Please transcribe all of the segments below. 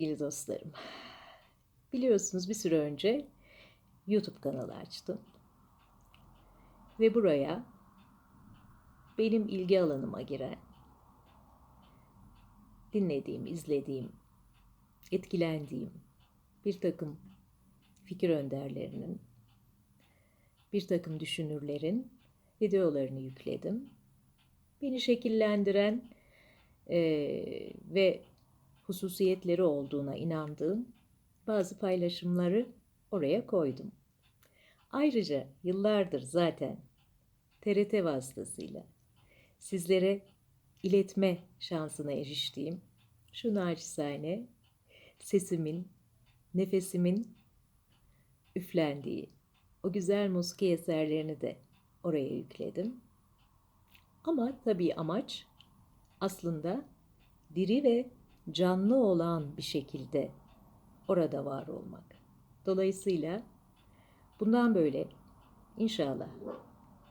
sevgili dostlarım. Biliyorsunuz bir süre önce YouTube kanalı açtım. Ve buraya benim ilgi alanıma giren, dinlediğim, izlediğim, etkilendiğim bir takım fikir önderlerinin, bir takım düşünürlerin videolarını yükledim. Beni şekillendiren eee, ve hususiyetleri olduğuna inandığım bazı paylaşımları oraya koydum. Ayrıca yıllardır zaten TRT vasıtasıyla sizlere iletme şansına eriştiğim şu naçizane sesimin, nefesimin üflendiği o güzel musiki eserlerini de oraya yükledim. Ama tabii amaç aslında diri ve canlı olan bir şekilde orada var olmak. Dolayısıyla bundan böyle inşallah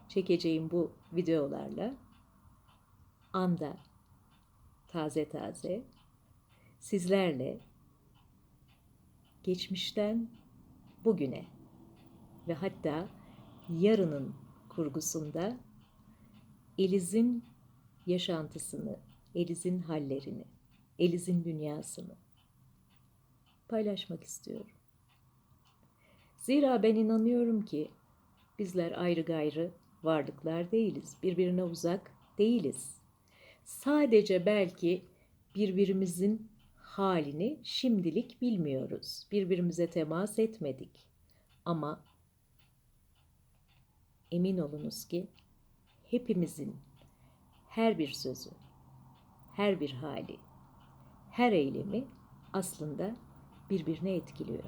çekeceğim bu videolarla anda taze taze sizlerle geçmişten bugüne ve hatta yarının kurgusunda Eliz'in yaşantısını, Eliz'in hallerini, Eliz'in dünyasını paylaşmak istiyorum. Zira ben inanıyorum ki bizler ayrı gayrı varlıklar değiliz. Birbirine uzak değiliz. Sadece belki birbirimizin halini şimdilik bilmiyoruz. Birbirimize temas etmedik. Ama emin olunuz ki hepimizin her bir sözü, her bir hali, her eylemi aslında birbirine etkiliyor.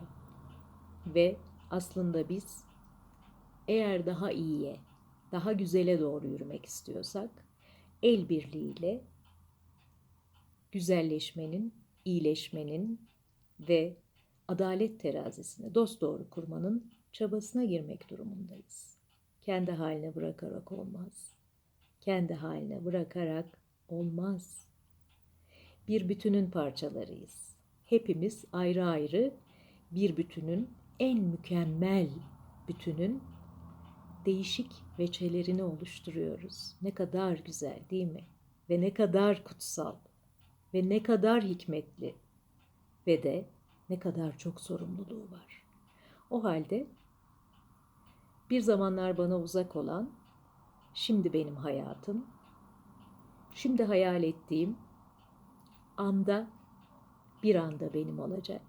Ve aslında biz eğer daha iyiye, daha güzele doğru yürümek istiyorsak el birliğiyle güzelleşmenin, iyileşmenin ve adalet terazisini dost doğru kurmanın çabasına girmek durumundayız. Kendi haline bırakarak olmaz. Kendi haline bırakarak olmaz. Bir bütünün parçalarıyız. Hepimiz ayrı ayrı bir bütünün en mükemmel bütünün değişik veçelerini oluşturuyoruz. Ne kadar güzel değil mi? Ve ne kadar kutsal ve ne kadar hikmetli ve de ne kadar çok sorumluluğu var. O halde bir zamanlar bana uzak olan, şimdi benim hayatım, şimdi hayal ettiğim anda bir anda benim olacak.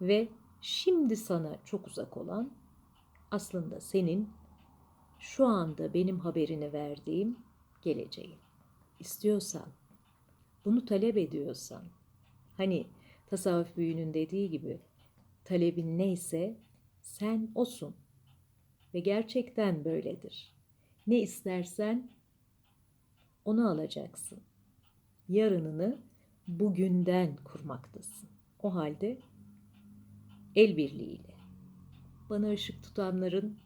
Ve şimdi sana çok uzak olan aslında senin şu anda benim haberini verdiğim geleceğin. İstiyorsan, bunu talep ediyorsan, hani tasavvuf büyüğünün dediği gibi talebin neyse sen osun. Ve gerçekten böyledir. Ne istersen onu alacaksın. Yarınını bugünden kurmaktasın. O halde el birliğiyle bana ışık tutanların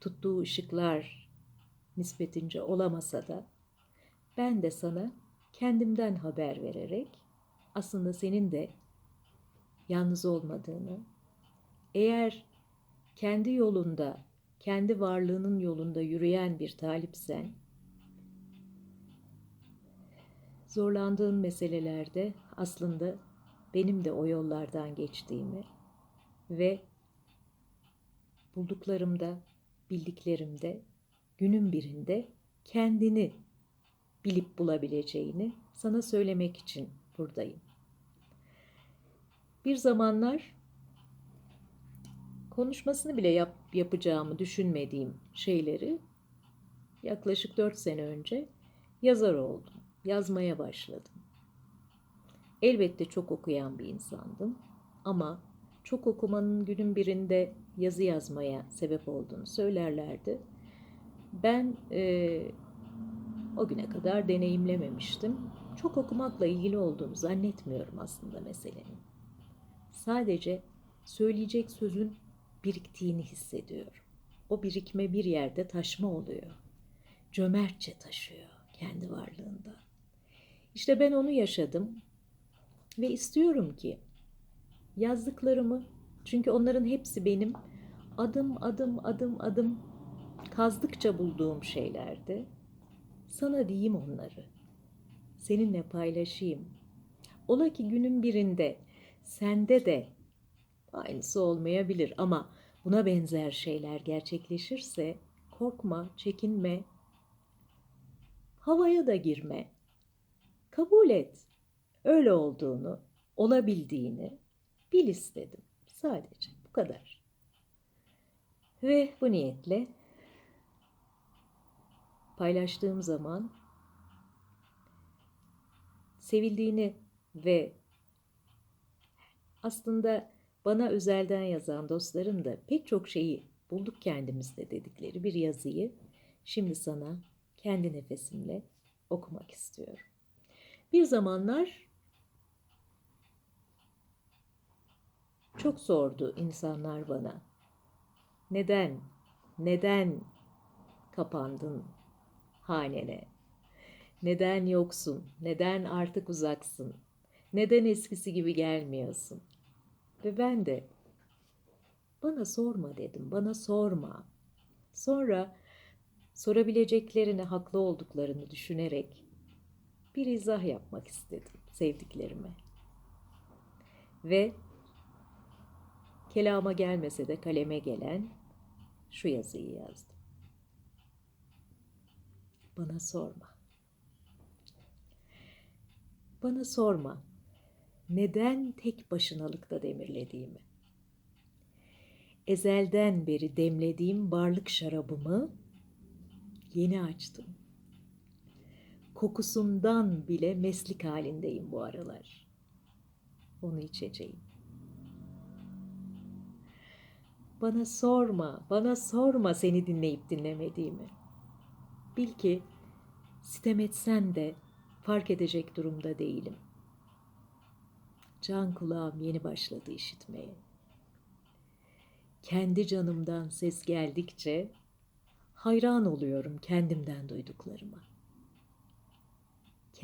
tuttuğu ışıklar nispetince olamasa da ben de sana kendimden haber vererek aslında senin de yalnız olmadığını, eğer kendi yolunda, kendi varlığının yolunda yürüyen bir talipsen, zorlandığın meselelerde aslında benim de o yollardan geçtiğimi ve bulduklarımda, bildiklerimde günün birinde kendini bilip bulabileceğini sana söylemek için buradayım. Bir zamanlar konuşmasını bile yap, yapacağımı düşünmediğim şeyleri yaklaşık dört sene önce yazar oldum. Yazmaya başladım. Elbette çok okuyan bir insandım ama çok okumanın günün birinde yazı yazmaya sebep olduğunu söylerlerdi. Ben e, o güne kadar deneyimlememiştim. Çok okumakla ilgili olduğunu zannetmiyorum aslında meselenin. Sadece söyleyecek sözün biriktiğini hissediyorum. O birikme bir yerde taşma oluyor. Cömertçe taşıyor kendi varlığında. İşte ben onu yaşadım. Ve istiyorum ki yazdıklarımı çünkü onların hepsi benim adım adım adım adım kazdıkça bulduğum şeylerdi. Sana diyeyim onları. Seninle paylaşayım. Ola ki günün birinde sende de aynısı olmayabilir ama buna benzer şeyler gerçekleşirse korkma, çekinme. Havaya da girme. Kabul et. Öyle olduğunu, olabildiğini bil istedim. Sadece bu kadar. Ve bu niyetle paylaştığım zaman sevildiğini ve aslında bana özelden yazan dostlarım da pek çok şeyi bulduk kendimizde dedikleri bir yazıyı şimdi sana kendi nefesimle okumak istiyorum. Bir zamanlar çok sordu insanlar bana. Neden? Neden kapandın hanene? Neden yoksun? Neden artık uzaksın? Neden eskisi gibi gelmiyorsun? Ve ben de bana sorma dedim. Bana sorma. Sonra sorabileceklerini haklı olduklarını düşünerek bir izah yapmak istedim sevdiklerime. Ve kelama gelmese de kaleme gelen şu yazıyı yazdım. Bana sorma. Bana sorma. Neden tek başınalıkta demirlediğimi? Ezelden beri demlediğim varlık şarabımı yeni açtım. Kokusundan bile meslik halindeyim bu aralar. Onu içeceğim. Bana sorma, bana sorma seni dinleyip dinlemediğimi. Bil ki sitem etsen de fark edecek durumda değilim. Can kulağım yeni başladı işitmeye. Kendi canımdan ses geldikçe hayran oluyorum kendimden duyduklarıma.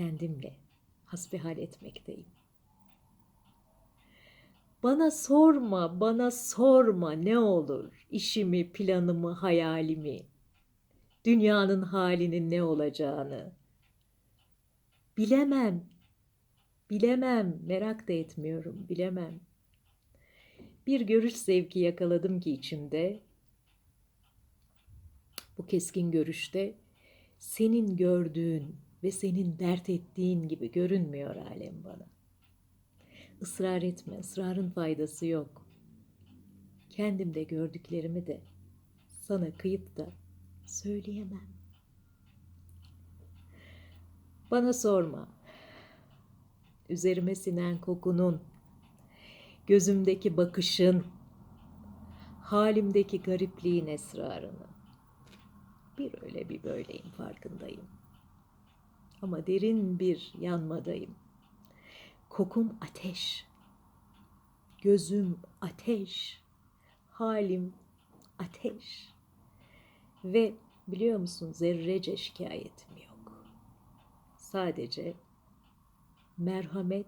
Kendimle hasbihal etmekteyim. Bana sorma, bana sorma ne olur işimi, planımı, hayalimi, dünyanın halinin ne olacağını. Bilemem, bilemem, merak da etmiyorum, bilemem. Bir görüş zevki yakaladım ki içimde. Bu keskin görüşte senin gördüğün ve senin dert ettiğin gibi görünmüyor alem bana. Israr etme, ısrarın faydası yok. Kendimde gördüklerimi de sana kıyıp da söyleyemem. Bana sorma. Üzerime sinen kokunun, gözümdeki bakışın, halimdeki garipliğin esrarını. Bir öyle bir böyleyim farkındayım. Ama derin bir yanmadayım. Kokum ateş. Gözüm ateş. Halim ateş. Ve biliyor musun zerrece şikayetim yok. Sadece merhamet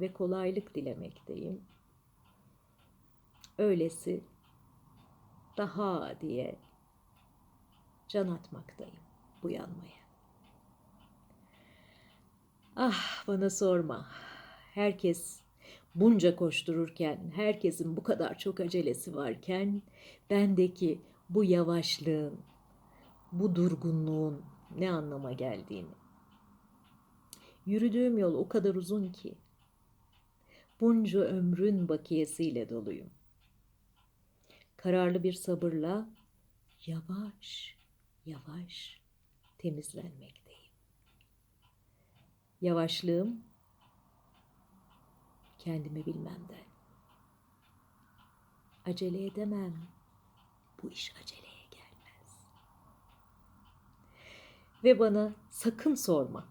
ve kolaylık dilemekteyim. Öylesi daha diye can atmaktayım bu yanmaya. Ah bana sorma. Herkes bunca koştururken, herkesin bu kadar çok acelesi varken bendeki bu yavaşlığın, bu durgunluğun ne anlama geldiğini. Yürüdüğüm yol o kadar uzun ki bunca ömrün bakiyesiyle doluyum. Kararlı bir sabırla yavaş yavaş temizlenmekteyim. Yavaşlığım kendimi bilmemden. Acele edemem. Bu iş aceleye gelmez. Ve bana sakın sorma.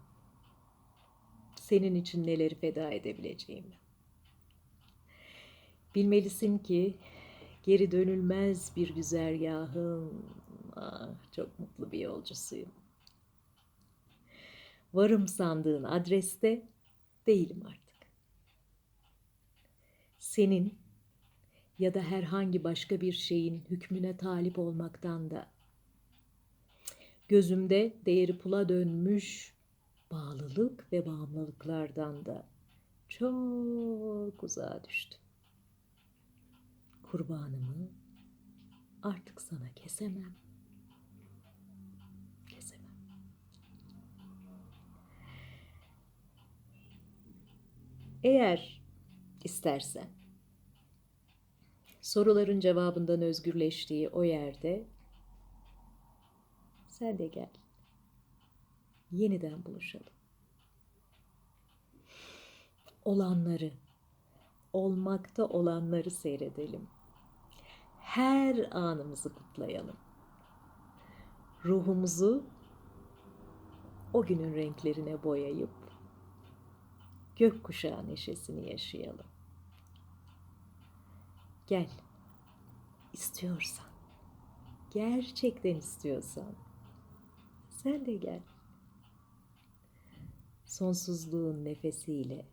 Senin için neleri feda edebileceğimi. Bilmelisin ki geri dönülmez bir güzergahın ah, çok mutlu bir yolcusuyum. Varım sandığın adreste değilim artık. senin ya da herhangi başka bir şeyin hükmüne talip olmaktan da gözümde değeri pula dönmüş bağlılık ve bağımlılıklardan da çok uzağa düştüm. Kurbanımı artık sana kesemem. Eğer istersen soruların cevabından özgürleştiği o yerde sen de gel. Yeniden buluşalım. Olanları, olmakta olanları seyredelim. Her anımızı kutlayalım. Ruhumuzu o günün renklerine boyayıp gökkuşağı neşesini yaşayalım. Gel. İstiyorsan, gerçekten istiyorsan sen de gel. Sonsuzluğun nefesiyle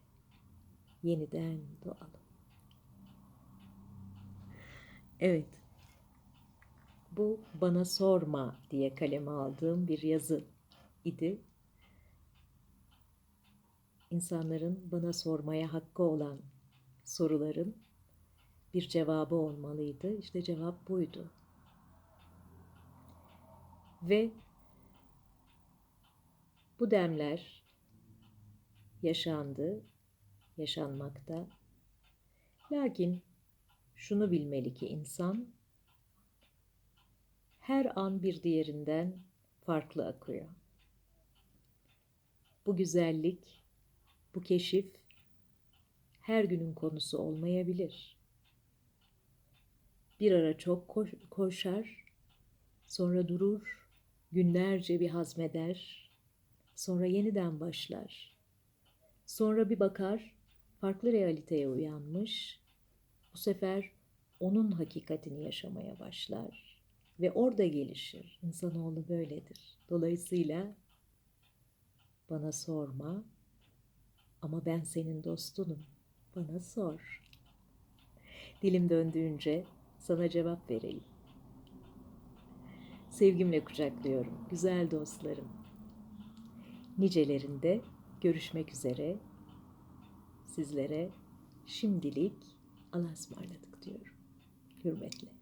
yeniden doğalım. Evet. Bu bana sorma diye kaleme aldığım bir yazı idi. İnsanların bana sormaya hakkı olan soruların bir cevabı olmalıydı. İşte cevap buydu. Ve bu demler yaşandı, yaşanmakta. Lakin şunu bilmeli ki insan her an bir diğerinden farklı akıyor. Bu güzellik, bu keşif her günün konusu olmayabilir. Bir ara çok koş, koşar, sonra durur, günlerce bir hazmeder, sonra yeniden başlar. Sonra bir bakar, farklı realiteye uyanmış, bu sefer onun hakikatini yaşamaya başlar ve orada gelişir. İnsanoğlu böyledir. Dolayısıyla bana sorma ama ben senin dostunum. Bana sor. Dilim döndüğünce sana cevap vereyim. Sevgimle kucaklıyorum güzel dostlarım. Nicelerinde görüşmek üzere. Sizlere şimdilik Allah'a ısmarladık diyorum. Hürmetle.